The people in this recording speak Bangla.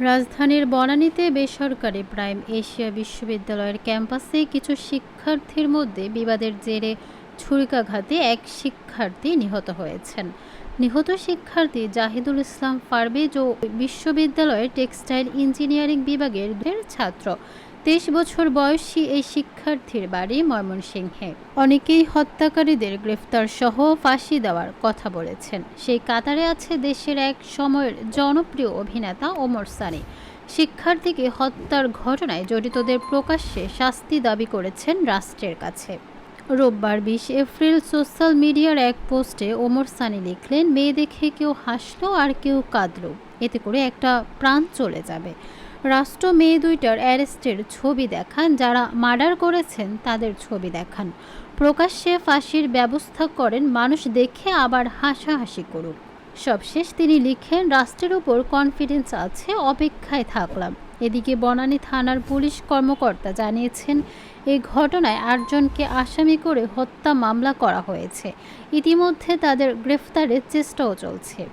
রাজধানীর বনানীতে বেসরকারি প্রাইম এশিয়া বিশ্ববিদ্যালয়ের ক্যাম্পাসে কিছু শিক্ষার্থীর মধ্যে বিবাদের জেরে ছুরিকাঘাতে এক শিক্ষার্থী নিহত হয়েছেন। নিহত শিক্ষার্থী জাহিদুল ইসলাম পারভেজ ও বিশ্ববিদ্যালয়ের টেক্সটাইল ইঞ্জিনিয়ারিং বিভাগের ছাত্র। তেইশ বছর বয়সী এই শিক্ষার্থীর বাড়ি ময়মনসিংহে। অনেকেই হত্যাকারীদের গ্রেফতার সহ ফাঁসি দেওয়ার কথা বলেছেন। সেই কাতারে আছে দেশের এক সময়ের জনপ্রিয় অভিনেতা ওমর সানি। শিক্ষার্থীকে হত্যার ঘটনায় জড়িতদের প্রকাশ্যে শাস্তি দাবি করেছেন রাষ্ট্রের কাছে। রোববার বিশ এপ্রিল সোশ্যাল মিডিয়ার এক পোস্টে ওমর সানি লিখলেন, মেয়ে দেখে কেউ হাসলো আর কেউ কাঁদলো। এতে করে একটা প্রাণ চলে যাবে। রাষ্ট্র মেয়ে দুইটার অ্যারেস্টের ছবি দেখান, যারা মার্ডার করেছেন তাদের ছবি দেখান। প্রকাশ্যে ফাঁসির ব্যবস্থা করেন, মানুষ দেখে আবার হাসাহাসি করুক সবশেষ তিনি লিখেন, রাষ্ট্রের উপর কনফিডেন্স আছে, অপেক্ষায় থাকলাম। এদিকে বনানী থানার পুলিশ কর্মকর্তা জানিয়েছেন এই ঘটনায় আটজনকে আসামি করে হত্যা মামলা করা হয়েছে। ইতিমধ্যে তাদের গ্রেফতারের চেষ্টাও চলছে।